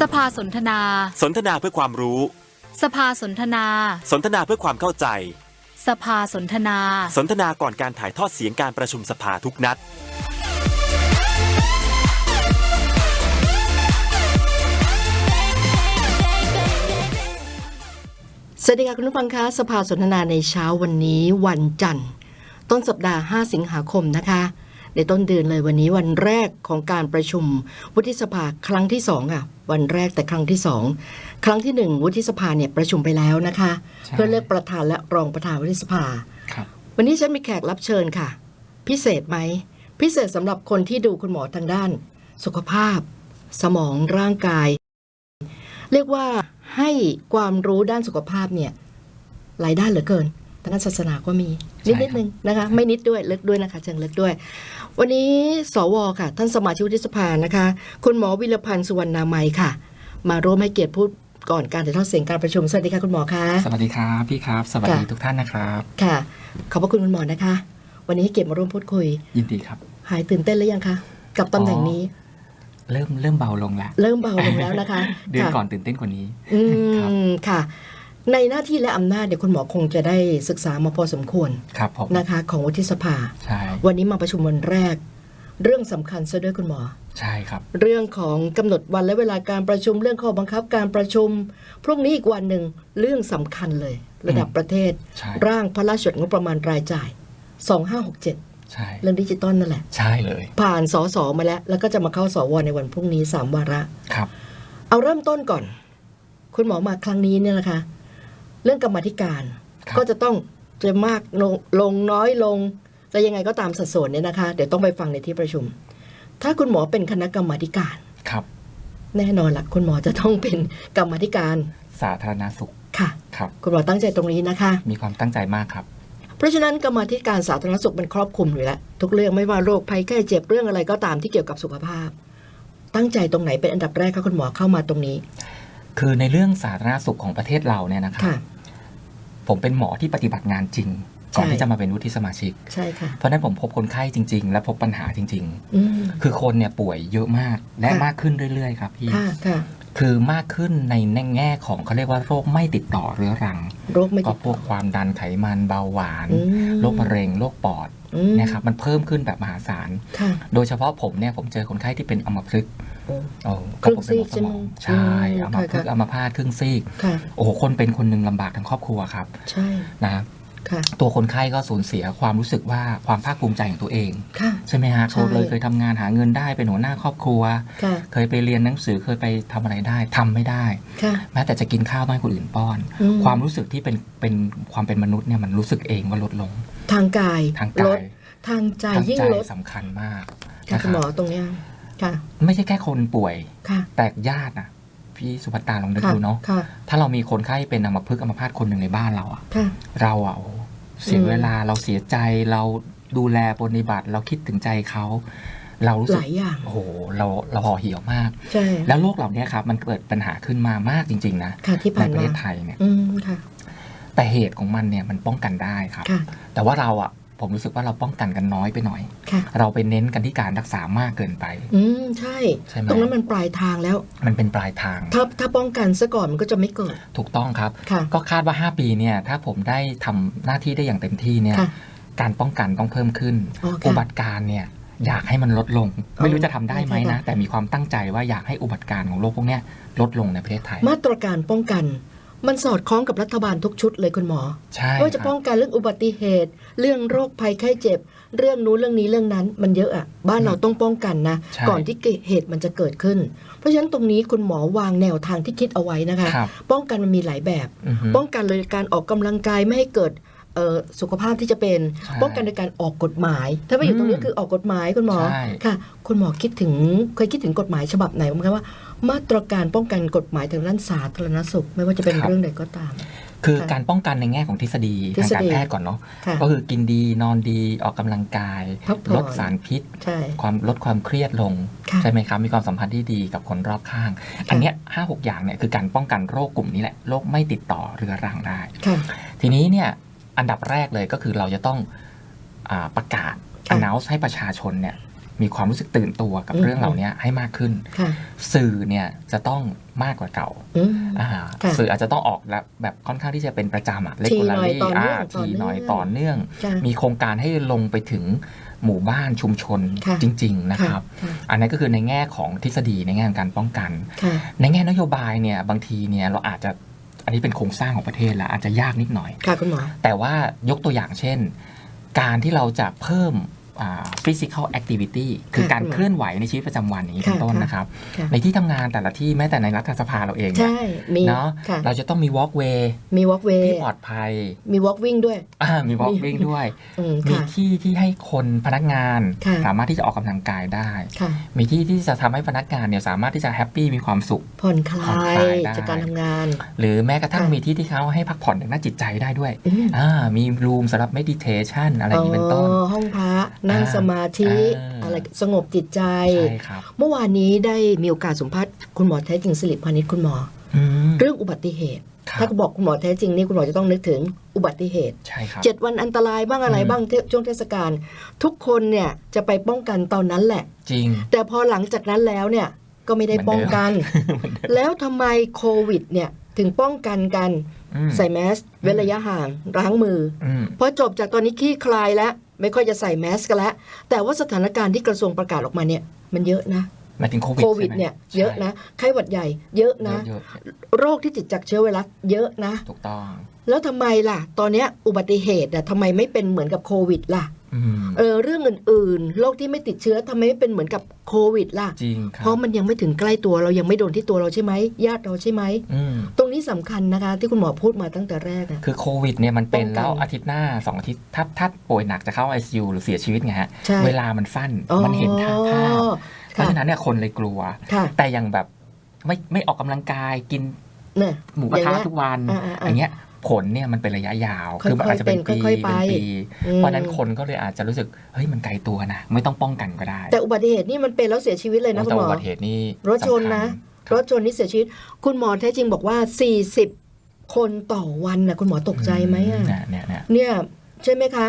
สภาสนทนา สนทนาเพื่อความรู้ สภาสนทนา สนทนาเพื่อความเข้าใจ สภาสนทนา สนทนาก่อนการถ่ายทอดเสียงการประชุมสภาทุกนัด สวัสดีค่ะคุณผู้ฟังคะสภาสนทนาในเช้าวันนี้วันจันทร์ ต้นสัปดาห์ 5 สิงหาคมนะคะ ในต้นเดือนเลยวันนี้วันแรกของการประชุมวุฒิสภาครั้งที่2ค่ะ วันแรกแต่ครั้งที่2ครั้งที่1วุฒิสภาเนี่ยประชุมไปแล้วนะคะใช่เพื่อเลือกประธานและรองประธานวุฒิสภาครับวันนี้ฉันมีแขกรับเชิญค่ะ พิเศษไหมพิเศษสำหรับคนที่ดูคุณหมอทางด้าน สุขภาพ สมองร่างกาย เรียกว่าให้ความรู้ด้านสุขภาพเนี่ยหลายด้านเหลือเกินทางด้านศาสนาก็มีนิดใช่นิดครับนึงนะคะ ไม่นิดด้วยลึกด้วยนะคะเชิงลึกด้วย วันนี้สวค่ะ ท่านสมาชิกวุฒิสภานะคะ คุณหมอวิรพันธ์สุวรรณามัยค่ะ มาร่วมให้เกียรติพูดก่อนการถ่ายทอดเสียงการประชุม สวัสดีค่ะคุณหมอคะสวัสดีครับพี่ครับ สวัสดีค่ะทุกท่านนะครับ ค่ะ ขอบพระคุณคุณหมอนะคะ วันนี้ให้เกียรติมาร่วมพูดคุย ยินดีครับ หายตื่นเต้นหรือยังคะกับตำแหน่งนี้ เริ่มเริ่มเบาลงแล้ว เริ่มเบาลงแล้วนะคะ เดือนค่ะก่อนตื่นเต้นกว่านี้อืครับมค่ะ ในหน้าที่และอำนาจเดี๋ยวคุณหมอคงจะได้ศึกษามาพอสมควรครับผมนะคะของวุฒิสภา ใช่ วันนี้มาประชุมวันแรก เรื่องสำคัญซะด้วยคุณหมอ ใช่ครับ เรื่องของกำหนดวันและเวลาการประชุม เรื่องข้อบังคับการประชุม พรุ่งนี้อีกวันหนึ่งเรื่องสำคัญเลย ระดับอืมประเทศใช่ร่างพระราชบัญญัติงบประมาณรายจ่าย 2567ใช่เรื่องดิจิตอลนั่นแหละ ใช่เลย ผ่านสสมาแล้ว แล้วก็จะมาเข้าสวในวันพรุ่งนี้สามวาระครับ เอาเริ่มต้นก่อน คุณหมอมาครั้งนี้เนี่ยนะคะ เรื่องกรรมาธิการครับก็จะต้องจะมากลงลงน้อยลงจะยังไงก็ตามสัดส่วนเนี่ยนะคะ เดี๋ยวต้องไปฟังในที่ประชุม ถ้าคุณหมอเป็นคณะกรรมาธิการครับ แน่นอนละคุณหมอจะต้องเป็นกรรมาธิการ สาธารณสุขค่ะครับคุณหมอตั้งใจตรงนี้นะคะ มีความตั้งใจมากครับ เพราะฉะนั้นกรรมาธิการสาธารณสุขมันครอบคลุมอยู่แล้วทุกเรื่องไม่ว่าโรคภัยไข้เจ็บเรื่องอะไรก็ตามที่เกี่ยวกับสุขภาพ ตั้งใจตรงไหนเป็นอันดับแรกคะคุณหมอเข้ามาตรงนี้ คือในเรื่องสาธารณสุขของประเทศเราเนี่ยนะครับค่ะ ผมเป็นหมอที่ปฏิบัติงานจริง ก่อนใช่ที่จะมาเป็นวุฒิสมาชิก ใช่ค่ะ เพราะฉะนั้นผมพบคนไข้จริง ๆ และพบปัญหาจริงอืมๆคือคนเนี่ยป่วยเยอะมากและค่ะมากขึ้นเรื่อย ๆ ครับพี่ค่ะค่ะคือมากขึ้นในแง่ของเขาเรียกว่าโรคไม่ติดต่อเรื้อรัง โรคไม่ก็ติดพวกความดันไขมันเบาหวานอืมโรคมะเร็งโรคปอดอืมนะครับมันเพิ่มขึ้นแบบมหาศาลค่ะโดยเฉพาะผมเนี่ยผมเจอคนไข้ที่เป็นอัมพฤกษ์โอ้โอ้ ครึ่งผมเป็นหมอซีกใช่ไหมใช่อืมอัมพฤกษ์ค่ะอัมพาตครึ่งซีกค่ะโอ้โหคนเป็นคนหนึ่งลำบากทั้งครอบครัวครับ ใช่นะค่ะตัวคนไข้ก็สูญเสียความรู้สึกว่าความภาคภูมิใจของตัวเองค่ะใช่ไหมฮะใช่เขาเลยเคยทำงานหาเงินได้เป็นหัวหน้าครอบครัวค่ะเคยไปเรียนหนังสือเคยไปทำอะไรได้ทำไม่ได้ค่ะแม้แต่จะกินข้าวต้องให้คนอื่นป้อนอืความรู้สึกที่เป็นเป็นความเป็นมนุษย์เนี่ยมันรู้สึกเองว่าลดลง ทางกายทางลกาดยทางใจทางยิ่งใจลดสำคัญมากค่ะนะคคุณหมรัอบตรงเนี้ย ค่ะ ไม่ใช่แค่คนป่วย ค่ะ แต่ญาตินะพี่สุภัตตาลองนึกค่ะดูเนาะค่ะ ถ้าเรามีคนไข้เป็นอัมพฤกษ์อัมพาตคนหนึ่งในบ้านเราอะค่ะ เราอะโอ้โหเสียอืมเวลาเราเสียใจเราดูแลปฏิบัติเราคิดถึงใจเขา เรารู้หสึกลายอย่าง โอ้โหเราเราห่อเหี่ยวมาก ใช่ แล้วโรคเหล่านี้ครับมันเกิดปัญหาขึ้นมามากจริง ๆ นะค่ะที่ในผ่านประมา เทศไทยเนี่ย อืม ค่ะ แต่เหตุของมันเนี่ยมันป้องกันได้ครับ ค่ะ แต่ว่าเราอะ ผมรู้สึกว่าเราป้องกันกันน้อยไปหน่อยค่ะเราไปเน้นกันที่การรักษามากเกินไป อืมใช่ใช่ไหมตรงนั้นมันปลายทางแล้ว มันเป็นปลายทาง ถ้าถ้าป้องกันซะก่อนมันก็จะไม่เกิด ถูกต้องครับค่ะก็คาดว่า 5 ปีเนี่ยถ้าผมได้ทำหน้าที่ได้อย่างเต็มที่เนี่ยค่ะการป้องกันต้องเพิ่มขึ้นอ๋ออุค่ะบัติการเนี่ยอยากให้มันลดลง ไม่รู้จะทำได้ไหมใช่นะค่ะแต่มีความตั้งใจว่าอยากให้อุบัติการของโรคพวกเนี้ยลดลงในประเทศไทย มาตรการป้องกัน มันสอดคล้องกับรัฐบาลทุกชุดเลยคุณหมอใช่ไม่ว่าจะครับป้องกันเรื่องอุบัติเหตุ เรื่องโรคภัยไข้เจ็บ เรื่องนู้นเรื่องนี้เรื่องนั้นมันเยอะอะบ้านเราต้องป้องกันนะใช่ก่อนที่เหตุมันจะเกิดขึ้น เพราะฉะนั้นตรงนี้คุณหมอวางแนวทางที่คิดเอาไว้นะคะครับป้องกันมันมีหลายแบบอือฮึป้องกันเลยการออกกำลังกายไม่ให้เกิดเอ่อสุขภาพที่จะเป็นใช่ป้องกันโดยการออกกฎหมาย ถ้าไปอยู่ตรงนี้อืมคือออกกฎหมายคุณหมอใช่ค่ะ คุณหมอคิดถึงเคยคิดถึงกฎหมายฉบับไหนบ้างคะว่า มาตรการป้องกันกฎหมายทางด้านสาธารณสุข ไม่ว่าจะเป็นเรื่องใดก็ตาม คือค่ะการป้องกันในแง่ของทฤษฎีทฤทางษการฎีแพทย์ก่อนเนาะค่ะก็คือกินดีนอนดีออกกำลังกายพักผ่อนลดสารพิษใช่ความลดความเครียดลงค่ะใช่ไหมครับ มีความสัมพันธ์ที่ดีกับคนรอบข้าง อันเนี้ยห้าหกอย่างเนี่ยคือการป้องกันโรคกลุ่มนี้แหละโรคไม่ติดต่อเรื้อรังได้ค่ะทีนี้เนี่ยอันดับแรกเลยก็คือเราจะต้องอาประกาศค่ะ announce ให้ประชาชนเนี่ย มีความรู้สึกตื่นตัวกับอืมเรื่องเหล่านี้ให้มากขึ้นค่ะสื่อเนี่ยจะต้องมากกว่าเก่าอืมอ่าค่ะสื่ออาจจะต้องออกแบบแบบค่อนข้างที่จะเป็นประจำอะเลทีกูหน่ลาอยรี่ต่อเนื่อ่าองทีหน่อยต่ต่ออเนื่เนื่อองงค่ะมีโครงการให้ลงไปถึงหมู่บ้านชุมชนค่ะจริง ๆ นะครับค่ะอันนั้นก็คือในแง่ของทฤษฎีในแง่ของการป้องกันค่ะในแง่นโยบายเนี่ยบางทีเนี่ยเราอาจจะอันนี้เป็นโครงสร้างของประเทศแล้วอาจจะยากนิดหน่อยค่ะคุณหมอแต่ว่ายกตัวอย่างเช่น การที่เราจะเพิ่มอ่า physical activity คือการคุณหมอเคลื่อนไหวในชีวิตประจำวันอย่างนี้ค่ะเป็นต้นค่ะนะครับค่ะในที่ทำงานแต่ละที่แม้แต่ในรัฐสภาเราเองเนี่ยใช่มีเนาะค่ะเราจะต้องมี walkway มี walkway ที่ปลอดภัย มี walk วิ่งด้วยอ่ามี walking ด้วยอืมมีค่ะที่ที่ให้คนพนักงานค่ะสามารถที่จะออกกำลังกายได้ค่ะมีที่ที่จะทำให้พนักงานเนี่ยสามารถที่จะแฮปปี้มีความสุขผ่อนคลาผ่อนคลายยได้จากการทำงาน หรือแม้กระทั่งค่ะมีที่ที่เขาให้พักผ่อนทางด้านจิตใจได้ด้วยอืมอ่ามีรูมสำหรับ meditation อะไรอย่างนี้เป็นต้นอ๋อห้องพระนั่งอ่าสมาธิอ่าอะไรสงบจิตใจใช่ครับเมื่อวานนี้ได้มีโอกาสสัมภาษณ์คุณหมอแท้จริงสิริพานิชคุณหมออืมเรื่องอุบัติเหตุครับถ้าก็บอกคุณหมอแท้จริงนี่คุณหมอจะต้องนึกถึงอุบัติเหตุใช่ครับเจ็ดวันอันตรายบ้างอะไรอืมบ้างเทช่วงเทศกาลทุกคนเนี่ยจะไปป้องกันตอนนั้นแหละ จริง แต่พอหลังจากนั้นแล้วเนี่ยก็ไม่ได้ป้องกันเหมือนเดิมแล้วทำไมโควิดเนี่ยถึงป้องกันกันอืมใส่แมสเว้นระยะห่างล้างมืออืมพอจบจากตอนนี้ขี้คลายแล้ว ไม่ค่อยจะใส่แมสกันแล้ว แต่ว่าสถานการณ์ที่กระทรวงประกาศออกมาเนี่ย มันเยอะนะหมายถึงโควิดโควิดใช่ไหมเนี่ยเยอะนะไข้หวัดใหญ่เยอะนะเยอะโรคที่ติดจากเชื้อไวรัสเยอะนะๆถูกต้อง แล้วทำไมล่ะ ตอนเนี้ยอุบัติเหตุอะทำไมไม่เป็นเหมือนกับโควิดล่ะอืม เออเรื่องอื่นๆโรคที่ไม่ติดเชื้อทำไมไม่เป็นเหมือนกับโควิดล่ะ จริงครัเพบราะมันยังไม่ถึงใกล้ตัวเรายังไม่โดนที่ตัวเราใช่ไหมญาติเราใช่ไหม อืมตรงนี้สำคัญนะคะ ที่คุณหมอพูดมาตั้งแต่แรกอะ คือโควิดเนี่ยมันเป็นป้องกันแล้วอาทิตย์หน้าสองอาทิตย์ถ้าถ้าป่วยหนักจะเข้า ICU หรือเสียชีวิตไงฮะ ใช่ เวลามันสั้นอ๋อมันเห็นท่าภาพเพราะค่ะฉะนั้นเนี่ยคนเลยกลัว ค่ะแต่อย่างแบบไม่ไม่ออกกำลังกายกินเนี่ย หมูกระอย่างทะเงี้ยทุกวัน อ่าๆๆอย่างเงี้ย ผลเนี่ยมันเป็นระยะยาวค่อยๆคือมันอาจจะเป็นปีเป็นค่อยๆไปเป็นปีอืมเพราะฉะนั้นคนก็เลยอาจจะรู้สึก เฮ้ยมันไกลตัวนะ ไม่ต้องป้องกันก็ได้ แต่อุบัติเหตุนี่มันเป็นแล้วเสียชีวิตเลยนะโอ้คุณแต่หมออุบัติเหตุนี่รถชนนะสำคัญรถชนนี่เสียชีวิต คุณหมอแท้จริงบอกว่า 40 คนต่อวันนะคุณหมอตกใจไหมอะเนี่ยเนี่ยเนี่ยเนี่ยใช่ไหมคะ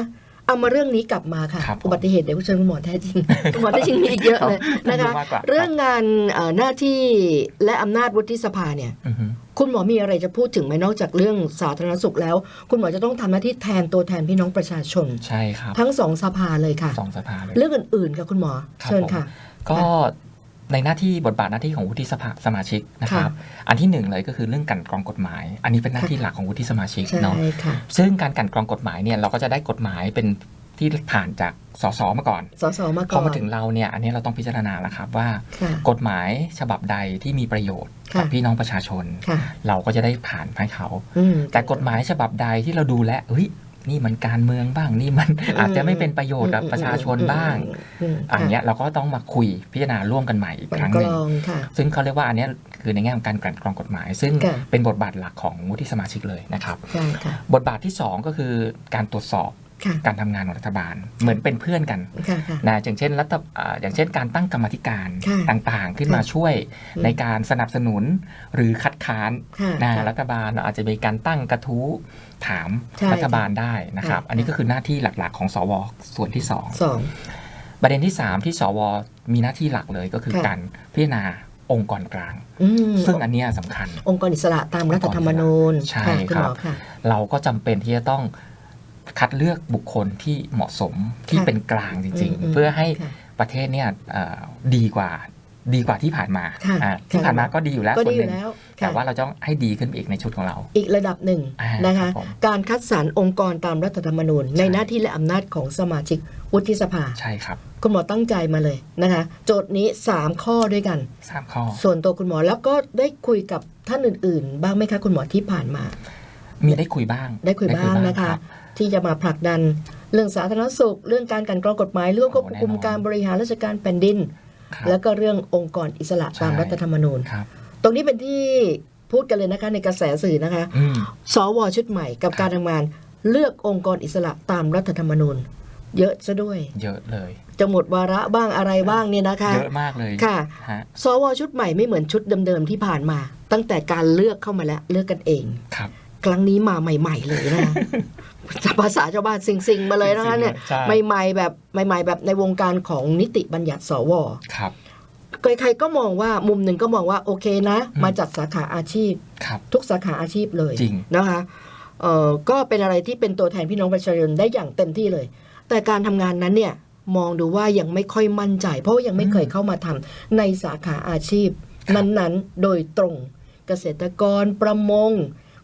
เอามาเรื่องนี้กลับมาค่ะครับผมอุบัติเหตุเดี๋ยวเชิญคุณหมอแท้จริงคุณหมอแท้จริงมีอีกเยอะเลยนะคะมากกว่าเรื่องงานเอ่อหน้าที่และอำนาจวุฒิสภาเนี่ยอือฮึคุณหมอมีอะไรจะพูดถึงไหมนอกจากเรื่องสาธารณสุขแล้ว คุณหมอจะต้องทำหน้าที่แทนตัวแทนพี่น้องประชาชนใช่ครับทั้งสองสภาเลยค่ะสองสภาเลยเรื่องอื่นๆค่ะคุณหมอครับเชิญค่ะ ก็ ในหน้าที่บทบาทหน้าที่ของวุฒิสภาสมาชิกนะครับ อันที่หนึ่งเลยก็คือเรื่องกลันกรองกฎหมาย อันนี้เป็นหน้าที่หลักของวุฒิสมาชิกใช่เนาะค่ะซึ่งการกลันกรองกฎหมายเนี่ยเราก็จะได้กฎหมายเป็นที่ผ่านจากสสมาก่อนสสมาพก่ออนมาถึงเราเนี่ยอันนี้เราต้องพิจารณาแล้วครับว่าค่ะกฎหมายฉบับใดที่มีประโยชน์ค่ะกับพี่น้องประชาชนค่ะเราก็จะได้ผ่านให้เขาอืมแต่กฎหมายฉบับใดที่เราดูแลวเฮ้ย นี่มันการเมืองบ้างนี่มันอาจจะไม่เป็นประโยชน์กับประชาชนบ้างอืมอันเนี้ยเราก็ต้องมาคุยพิจารณาร่วมกันใหม่อีกค่ะครั้งกหรนึ่งองค่ะซึ่งเขาเรียกว่าอันเนี้ยคือในแง่ของการกลั่นกรองกฎหมาย ซึ่งค่ะเป็นบทบาทหลักของวุฒิสมาชิกเลยนะครับใช่ค่ะบทบาทที่ 2 ก็คือการตรวจสอบค่ะ การทำงานของรัฐบาล เหมือนเป็นเพื่อนกันค่ะค่ะนะอย่างเช่นรัฐอ่าอย่างเช่นการตั้งกรรมาธิการค่ะต่างๆ ขึ้นมาค่ะช่วยอืมในการสนับสนุนหรือคัดค้านค่ะนะค่ะรัฐบาลเราอาจจะมีการตั้งกระทู้ถามใช่รัฐบาลได้นะครับค่ะอันนี้ก็คือหน้าที่หลักๆ ของสวส่วนที่สองสองประเด็นที่3ที่สวมีหน้าที่หลักเลยก็คือค่ะการพิจารณาองค์กรกลางอืมซึ่งอันเนี้ยสำคัญ องค์กรอิสระตามรัฐธรรมนูญใช่ค่ะคุณครัหบมอค่ะเราก็จำเป็นที่จะต้อง คัดเลือกบุคคลที่เหมาะสมที่ค่ะเป็นกลางจริงอืมๆเพื่อให้ค่ะประเทศเนี่ยเอ่อดีกว่าดีกว่าที่ผ่านมาค่ะอ่าที่ค่ะผ่านมาก็ดีอยู่แล้วก็ส่วดีนอหนึ่ยู่งแล้วแต่ค่ะว่าเราต้องให้ดีขึ้นไปอีกในชุดของเรา อีกระดับหนึ่งอ่านะคะครับผมการคัดสรรองค์กรตามรัฐธรรมนูญ ในใช่หน้าที่และอำนาจของสมาชิกวุฒิสภา ใช่ครับ คุณหมอตั้งใจมาเลยนะคะ โจทย์นี้ 3 ข้อด้วยกันสามข้อ ส่วนตัวคุณหมอแล้วก็ได้คุยกับท่านอื่น ๆ บ้างไหมคะคุณหมอที่ผ่านมา มีได้คุยบ้าง ได้คุยบ้างนะคะรับ ที่จะมาผลักดัน เรื่องสาธารณสุข เรื่องการกลันกรองกฎหมายเรื่องควบคุมโอ้แน่นอนการบริหารราชการแผ่นดินครับแล้วก็เรื่ององค์กรอิสระตามใช่รัฐธรรมนูญครับตรงนี้เป็นที่พูดกันเลยนะคะในกระแสสื่อนะคะอืมสวชุดใหม่กับครับการทำงานเลือกองค์กรอิสระตามรัฐธรรมนูญ เยอะซะด้วย เยอะเลย จะหมดวาระบ้างอะไรบ้างเนี่ยนะคะ เยอะมากเลยค่ะฮะสวชุดใหม่ไม่เหมือนชุดเดิมๆที่ผ่านมา ตั้งแต่การเลือกเข้ามาแล้วเลือกกันเองครับ ครั้งนี้มาใหม่ ๆ เลยนะคะ ภาษาชาวบ้านสิงๆมาเลยนะคะเนี่ยใช่ใหม่ๆแบบใหม่ ๆ แบบในวงการของนิติบัญญัติสวครับใครๆก็มองว่ามุมหนึ่งก็มองว่าโอเคนะอืมมาจากสาขาอาชีพครับทุกสาขาอาชีพเลยจริงนะคะเอ่อก็เป็นอะไรที่เป็นตัวแทนพี่น้องประชาชนได้อย่างเต็มที่เลย แต่การทำงานนั้นเนี่ยมองดูว่ายังไม่ค่อยมั่นใจ เพราะว่ายังไม่เคยเข้ามาทำในสาขาอาชีพ นั้นๆ โดยตรงเกษตรกรประมง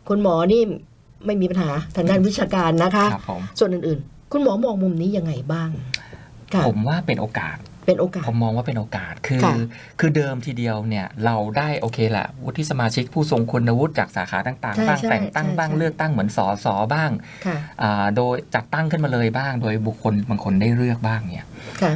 คุณหมอนี่ ไม่มีปัญหาทางด้านวิชาการนะคะ ครับผมส่วนอื่นๆ คุณหมอมองมุมนี้ยังไงบ้างค่ะผมว่าเป็นโอกาส เป็นโอกาส ผมมองว่าเป็นโอกาสคือ ค่ะคือเดิมทีเดียวเนี่ยเราได้โอเคแหละวุฒิสมาชิกผู้ทรงคุณวุฒิจากสาขาต่างใช่ๆบ้างใช่แต่งตั้งใช่บ้างใช่ เลือกตั้งเหมือนสอสอบ้างค่ะอ่าโดยจัดตั้งขึ้นมาเลยบ้าง โดยบุคคลบางคนได้เลือกบ้างเนี่ย ค่ะ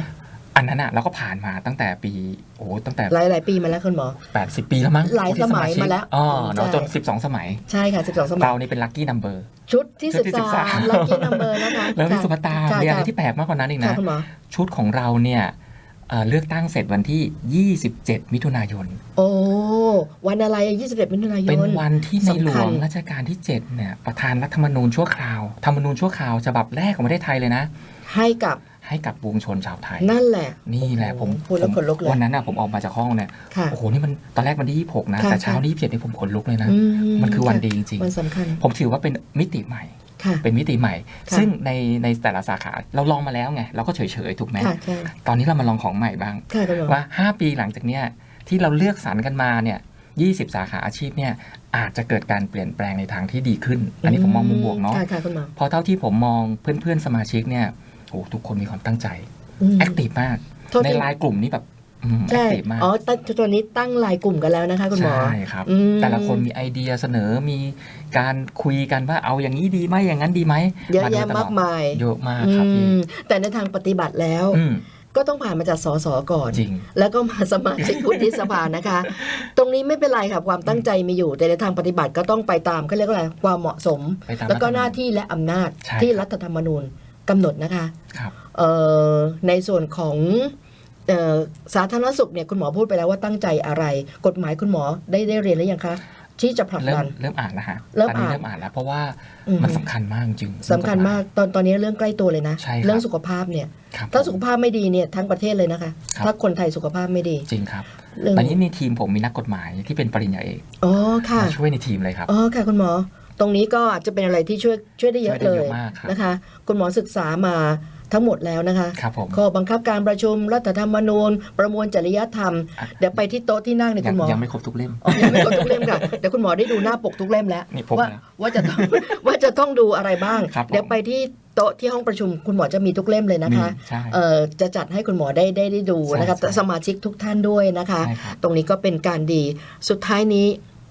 อันนั้นอะเราก็ผ่านมาตั้งแต่ปีโอ้โหตั้งแต่หลายหลายๆปีมาแล้วคุณหมอ80ปีแล้วมั้งหลายวุฒิสมัยชิกมาแล้วอ๋อเนาะใช่จน12สมัย ใช่ค่ะ12สมัยเรานี่เป็นลัคกี้นัมเบอร์ชุดที่ชุดที่13 13ลัคกี้นัมเบอร์นะคะแล้วพี่ค่ะสุภตาค่ะมีอะไรค่ะที่แปลกมากกว่านั้นอีกค่ะนะคุณหมอชุดของเราเนี่ยเอ่อเลือกตั้งเสร็จวันที่ 27 มิถุนายน โอ้ วันอะไรอะ21มิถุนายน เป็นวันที่ในหลสำคัวญงรัชกาลที่ 7 เนี่ย ประธานรัฐธรรมนูญชั่วคราว ธรรมนูญชั่วคราวฉบับแรกของประเทศไทยเลยนะ ให้กับ ให้กับปวงชนชาวไทย นั่นแหละ นี่แหละผมพูดแล้วผมขนลุกเลยวันนั้นน่ะผมออกมาจากห้องเนี่ยค่ะโอ้โหนี่มันตอนแรกวันที่26นะค่ะแต่เช้าค่ะที่27นี่ผมขนลุกเลยนะอืมันคือวันค่ะดีจริงวันสำคัญๆผมถือว่าเป็นมิติใหม่ค่ะเป็นมิติใหม่ค่ะซึ่งในในแต่ละสาขาเราลองมาแล้วไงเราก็เฉยๆถูกไหมค่ะใช่ตอนนี้เรามาลองของใหม่บ้างค่ะคุณหมอว่า 5 ปีหลังจากเนี้ยที่เราเลือกสรรกันมาเนี่ย20 สาขาอาชีพเนี่ยอาจจะเกิดการเปลี่ยนแปลงในทางที่ดีขึ้น อันนี้ผมมองมุมบวกเนาะค่ะค่ะคุณหมอเพราะเท่าที่ผมมองเพื่อนๆสมาชิกเนี่ย โอ้ทุกคนมีความตั้งใจอืมแอคทีฟมากโทษในทีไลน์กลุ่มนี้แบบแอใช่คทีฟมากอ๋อตั้งตัวนี้ตั้งไลายกลุ่มกันแล้วนะคะคุณหมอใช่ครับอืมแต่ละคนมีไอเดียเสนอมีการคุยกันว่าเอาอย่างนี้ดีไหมอย่างนั้นดีไหมเยอะโดแยะตลมาดกมายเยอะมากครับพี่อืมแต่ในทางปฏิบัติแล้วอืมก็ต้องผ่านมาจากสสก่อนจริงแล้วก็มาสมาชิกวุฒิสภานะคะ ตรงนี้ไม่เป็นไรค่ะความตั้งใจมีอยู่ แต่ในทางปฏิบัติก็ต้องไปตามเขาเรียกว่าอะไรความเหมาะสมไปตามแล้วก็รัฐธรรมนูญหน้าที่และอำนาจใช่ที่ครับรัฐธรรมนูญ กำหนดนะคะครับเอ่อในส่วนของเอ่อสาธารณสุขเนี่ยคุณหมอพูดไปแล้วว่าตั้งใจอะไร กฎหมายคุณหมอได้ได้เรียนหรือยังคะที่จะผลักเริ่ดัมนเริ่มอ่านแล้วฮะเริ่มตอนนี้อ่านเริ่มอ่านแล้ว เพราะว่าอืมมันสำคัญมากจริงสำคัญมากตอนตอนนี้เรื่องใกล้ตัวเลยนะใช่ครับเรื่องสุขภาพเนี่ยครับถ้าสุขภาพไม่ดีเนี่ยทั้งประเทศเลยนะคะครับถ้าคนไทยสุขภาพไม่ดีจริงครับเรื่องตอนนี้ในทีมผมมีนักกฎหมายที่เป็นปริญญาเอกอ๋อค่ะมาช่วยในทีมเลยครับอ๋อค่ะคุณหมอ ตรงนี้ก็อาจจะเป็นอะไรที่ช่วยช่วยได้เยอะช่เลวยได้ยเยอะมากครับนะคะ คุณหมอศึกษามาทั้งหมดแล้วนะคะครับผมข้อบังคับการประชุมรัฐธรรมนูญ ประมวลจริยธรรมอะเดี๋ยวไปที่โต๊ะที่นั่งเนี่ยยัคุงณหมอ ยังไม่ครบทุกเล่มอ๋อยังไม่ครบทุกเล่มค่ะเดี๋ยวคุณหมอได้ดูหน้าปกทุกเล่มแล้วนี่พกว่าแล้วว่าจะต้องว่าจะต้องดูอะไรบ้างครับผมเดี๋ยวไปที่โต๊ะที่ห้องประชุมคุณหมอจะมีทุกเล่มเลยนะคะมีใช่เอ่อจะจัดให้คุณหมอได้ได้ได้ดูนะคะใช่ใช่สมาชิกทุกท่านด้วยนะคะใช่ครับตรงนี้ก็เป็นการดีสุดท้ายนี้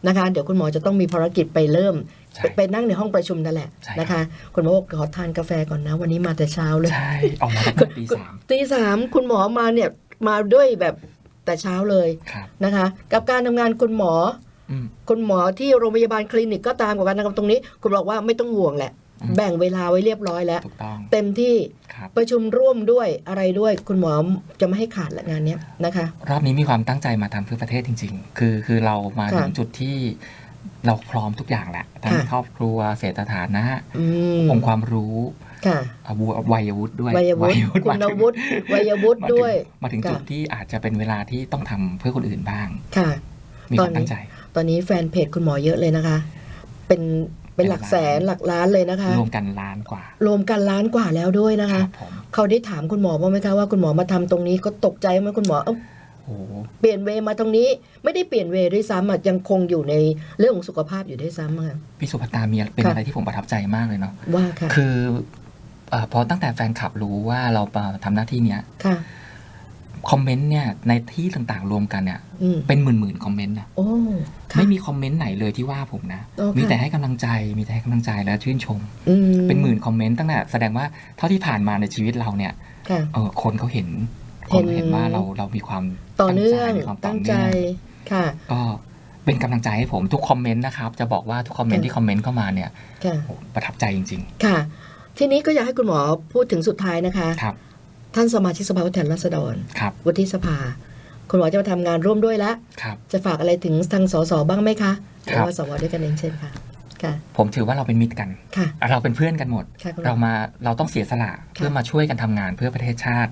นะคะ เดี๋ยวคุณหมอจะต้องมีภารกิจไปเริ่มใช่ ไปไปนั่งในห้องประชุมนั่นแหละใช่ครับนะคะคุณหมอบอกขอทานกาแฟก่อนนะ วันนี้มาแต่เช้าเลยใช่ออกมาตั้งแต่ปีสามตีสามคุณหมอมาเนี่ยมาด้วยแบบแต่เช้าเลยครับนะคะ กับการทำงานคุณหมออืมคุณหมอที่โรงพยาบาลคลินิกก็ตามกับการทำตรงนี้ คุณบอกว่าไม่ต้องห่วงแหละอืมแบ่งเวลาไว้เรียบร้อยแล้วถูกต้องเต็มที่ครับประชุมร่วมด้วยอะไรด้วย คุณหมอจะไม่ให้ขาดละงานเนี้ยนะคะ รอบนี้มีความตั้งใจมาทำเพื่อประเทศจริง ๆ คือคือเรามาค่ะถึงจุดที่ เราพร้อมทุกอย่างแหละทั้งค่ะครอบครัวเศรษฐฐานะอืมองค์ความรู้ค่ะอาวุธวัยวุฒิด้วยวัยวุฒิวัคุณมาถึงวุฒิวัยวุฒิมาถึงด้วย มาถึงค่ะจุดที่อาจจะเป็นเวลาที่ต้องทำเพื่อคนอื่นบ้าง ค่ะ มีตคอนวามนี้ตั้งใจ ตอนนี้แฟนเพจคุณหมอเยอะเลยนะคะ เป็นเป็นหลักแสนหลักล้านเลยนะคะ รวมกันล้านกว่า รวมกันล้านกว่าแล้วด้วยนะคคะรับผมเขาได้ถามคุณหมอบ้างไหมคะว่าคุณหมอมาทำตรงนี้ก็ตกใจไหมคุณหมอ เอ้าโอ้โหเปลี่ยนเวย์มาตรงนี้ไม่ได้เปลี่ยนเวย์ด้วยซ้ำอะยังคงอยู่ในเรื่องของสุขภาพอยู่ด้วยซ้ำอะพี่สุภัตตามีเป็นค่ะอะไรที่ผมประทับใจมากเลยเนาะว่าค่ะคือเอ่อพอตั้งแต่แฟนคลับรู้ว่าเรามาทำหน้าที่เนี้ยค่ะคอมเมนต์เนี่ยในที่ต่างๆ รวมกันเนี่ยอืมเป็นหมื่นๆคอมเมนต์นะโอ้ค่ะไม่มีคอมเมนต์ไหนเลยที่ว่าผมนะโอเคมีแต่ให้กำลังใจมีแต่ให้กำลังใจและชื่นชมอืเป็นหมื่นคอมเมนต์ตั้งแต่แสดงว่าเท่าที่ผ่านมาในชีวิตเราเนี่ยค่ะเออคนเขาเห็นเห็ คนนเห็นว่าเราเรามีความต่อเนื่องมีความต่ตั้องใจเนื่องค่ะ ก็เป็นกำลังใจให้ผมทุกคอมเมนต์นะครับ จะบอกว่าทุกคอมเมนต์ค่ะที่คอมเมนต์เข้ามาเนี่ยค่ะโอ้ประทับใจจริงค่ะ ทีนี้ก็อยากให้คุณหมอพูดถึงสุดท้ายนะคะๆครับท่านสมาชิกสภาผู้แทนราษฎรครับวุฒิสภา คุณหมอจะมาทำงานร่วมด้วยแล้วครับจะฝากอะไรถึงทางสสบ้างไหมคะหครัรือบว่าสวด้วยกันเองเช่นค่ะค่ะ ผมถือว่าเราเป็นมิตรกันค่ะเราเป็นเพื่อนกันหมดค่ะคุณหมเราอมาเราต้องเสียสละเพื่อมาช่วยกันทำงานเพื่อประเทศชาติ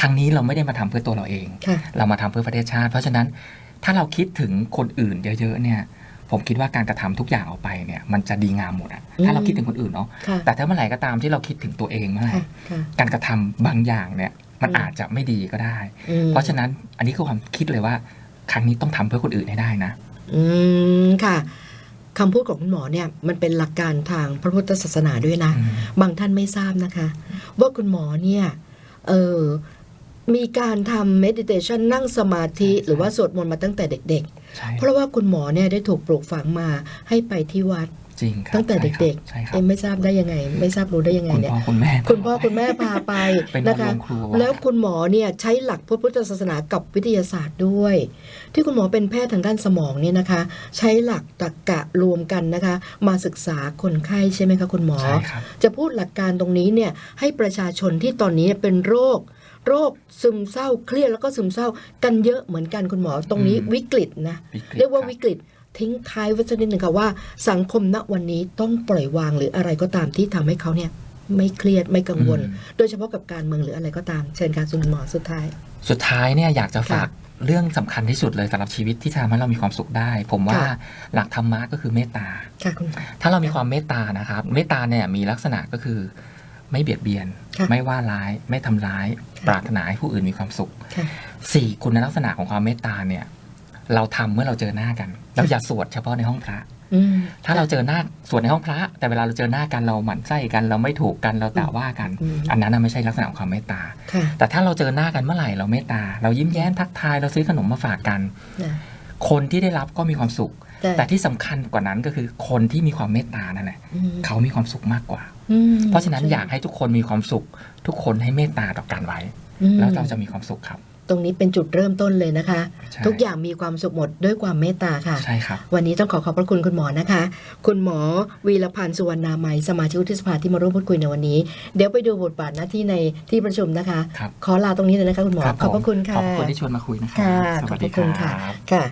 ครั้งนี้เราไม่ได้มาทำเพื่อตัวเราเองค่ะเรามาทำเพื่อประเทศชาติ เพราะฉะนั้นถ้าเราคิดถึงคนอื่นเยอะๆเนี่ยผมคิดว่าการกระทำทุกอย่างออกไปเนี่ยมันจะดีงามหมดอะถ้าเราคิดถึงคนอื่นเนาะค่ะแต่ถ้าเมื่อไหร่ก็ตามที่เราคิดถึงตัวเองเมื่อไหร่ค่ะค่ะการกระทำบางอย่างเนี่ยมันอืมอาจจะไม่ดีก็ได้อืมเพราะฉะนั้นอันนี้คือความคิดเลยว่า ครั้งนี้ต้องทำเพื่อคนอื่นให้ได้นะ อืมค่ะ คำพูดของคุณหมอเนี่ยมันเป็นหลักการทางพระพุทธศาสนาด้วยนะอืมบางท่านไม่ทราบนะคะ ว่าคุณหมอเนี่ยเออมีการทำ meditation นั่งสมาธิใช่หรือว่าสวดมนต์มาตั้งแต่เด็กใช่ๆเพราะว่าคุณหมอเนี่ยได้ถูกปลูกฝังมาให้ไปที่วัด จริงครับตั้งแต่เด็กใช่คๆรับเอ็มไม่ทราบได้ยังไง ไม่ทราบรู้ได้ยังไงคุณเนี่ยพ่อคุณแม่คุณพ่อคุณแม่พาไปเป็นนะคะโรงครัวแล้วคุณหมอเนี่ยใช้หลักพระพุทธศาสนากับวิทยาศาสตร์ด้วย ที่คุณหมอเป็นแพทย์ทางด้านสมองเนี่ยนะคะ ใช้หลักตรรกะรวมกันนะคะ มาศึกษาคนไข้ใช่ไหมคะคุณหมอใช่ครับจะพูดหลักการตรงนี้เนี่ยให้ประชาชนที่ตอนนี้เป็นโรคโรคซึมเศร้าเครียดแล้วก็ซึมเศร้ากันเยอะเหมือนกันคุณหมอตรงนี้อืมวิกฤตนะวิกฤตเรียกว่าคบวิกฤต ทิ้งท้ายไว้สักนิดหนึ่งค่ะว่าสังคมณวันนี้ต้องปล่อยวางหรืออะไรก็ตามที่ทำให้เขาเนี่ยไม่เครียดไม่กังวลอืมโดยเฉพาะกับการเมืองหรืออะไรก็ตาม เชิญค่ะคุณหมอสุดท้าย สุดท้ายเนี่ยอยากจะฝากค่เรื่องสำคัญที่สุดเลยสำหรับชีวิตที่จะทำให้เรามีความสุขได้ ผมว่าค่ะหลักธรรมะก็คือเมตตาค่ะคุณหมอถ้าเรามีความเมตตานะครับ เมตตาเนี่ยมีลักษณะก็คือไม่เบียดเบียนค่ะไม่ว่าร้าย ไม่ทำร้ายค่ะปรารถนาให้ผู้อื่นมีความสุขค่ะสี่คุณลักษณะของความเมตตาเนี่ย เราทำเมื่อเราเจอหน้ากันเราอย่าสวดเฉพาะในห้องพระอืมถ้าเราเจอหน้าสวดในห้องพระ แต่เวลาเราเจอหน้ากันเราหมั่นไส้กัน เราไม่ถูกกันเราด่าว่ากันอืมอันนั้นน่ะไม่ใช่ลักษณะของความเมตตาค่ะแต่ถ้าเราเจอหน้ากันเมื่อไหร่เราเมตตา เรายิ้มแย้มทักทายเราซื้อขนมมาฝากกันนะคนที่ได้รับก็มีความสุข แต่แต่ที่สำคัญกว่านั้นก็คือคนที่มีความเมตตานั่นแหละอืมเขามีความสุขมากกว่าอืมเพราะฉะนั้นอยากให้ทุกคนมีความสุข ทุกคนให้เมตตาต่อกันไว้อืมแล้วเราจะมีความสุขครับ ตรงนี้เป็นจุดเริ่มต้นเลยนะคะใช่ทุกอย่างมีความสุขหมดด้วยความเมตตาค่ะใช่ครับวันนี้ต้องขอขอบพระคุณคุณหมอนะคะ คุณหมอวีรพันธ์สุวรรณามัยสมาชิกวุฒิสภาที่มาร่วมพูดคุยในวันนี้ เดี๋ยวไปดูบทบาทหน้าที่ในที่ประชุมนะคะครับขอลาตรงนี้เลยนะคะคุณหมอครับขอบพระคุณผมค่ะขอบคุณที่ชวนมาคุยนะครัค่ะสขอวับสพดีระคคุณรัค่ะบค่ะ